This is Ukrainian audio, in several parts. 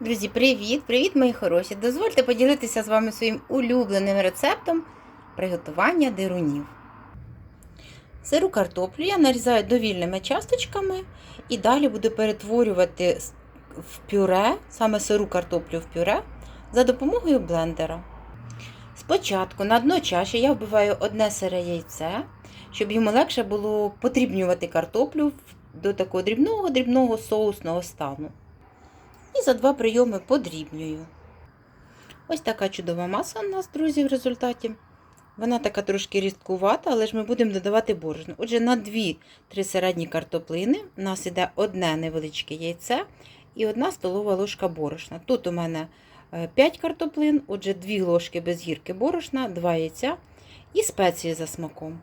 Друзі, привіт! Привіт, мої хороші! Дозвольте поділитися з вами своїм улюбленим рецептом приготування дирунів. Сиру картоплю я нарізаю довільними часточками і далі буду перетворювати в пюре, саме сиру картоплю в пюре, за допомогою блендера. Спочатку на дно чаші я вбиваю одне сире яйце, щоб йому легше було подрібнювати картоплю до такого дрібного-дрібного соусного стану. І за два прийоми подрібнюю. Ось така чудова маса у нас, друзі, в результаті. Вона така трошки рідкувата, але ж ми будемо додавати борошно. Отже, на 2-3 середні картоплини у нас іде одне невеличке яйце і одна столова ложка борошна. Тут у мене 5 картоплин, отже, 2 ложки без гірки борошна, 2 яйця і спеції за смаком.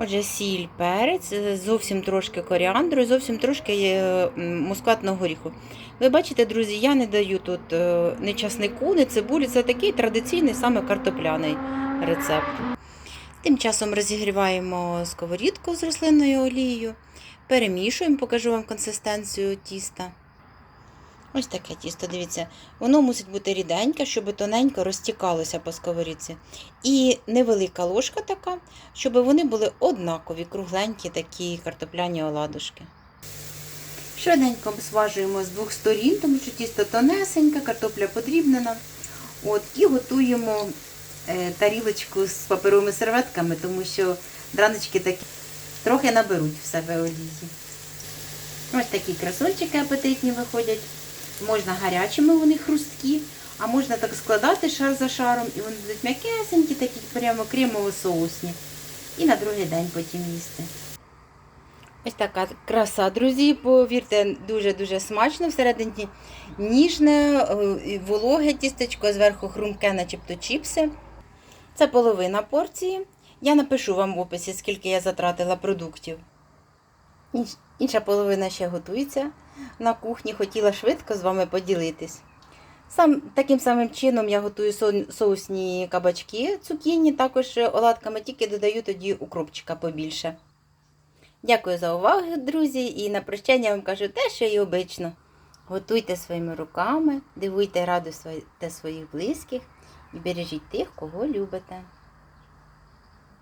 Отже, сіль, перець, е, зовсім трошки коріандру зовсім трошки е, мускатного горіху. Ви бачите, друзі, я не даю тут е, ні часнику, ні цибулі. Це такий традиційний саме картопляний рецепт. Тим часом розігріваємо сковорідку з рослинною олією, перемішуємо, покажу вам консистенцію тіста. Ось таке тісто, дивіться, воно мусить бути ріденьке, щоб тоненько розтікалося по сковорідці. І невелика ложка така, щоб вони були однакові, кругленькі такі картопляні оладушки. Швиденько обсмажуємо з двох сторін, тому що тісто тонесеньке, картопля подрібнена. От, і готуємо е, тарілочку з паперовими серветками, тому що драночки такі трохи наберуть в себе олії. Ось такі красунчики апетитні виходять. Можна гарячими, вони хрусткі, а можна так складати шар за шаром, і вони будуть м'якесенькі, такі прямо кремово-соусні. І на другий день потім їсти. Ось така краса, друзі, повірте, дуже-дуже смачно. Всередині ніжне, е, вологе тістечко, зверху хрумке, начебто чіпси. Це половина порції. Я напишу вам в описі, скільки я затратила продуктів. Інш- Інша половина ще готується на кухні. Хотіла швидко з вами поділитись. Сам, таким самим чином я готую со- соусні кабачки, цукіні, також оладками, тільки додаю тоді укропчика побільше. Дякую за увагу, друзі, і на прощання вам кажу те, що і обично. Готуйте своїми руками, дивуйте, радуйте своїх близьких і бережіть тих, кого любите.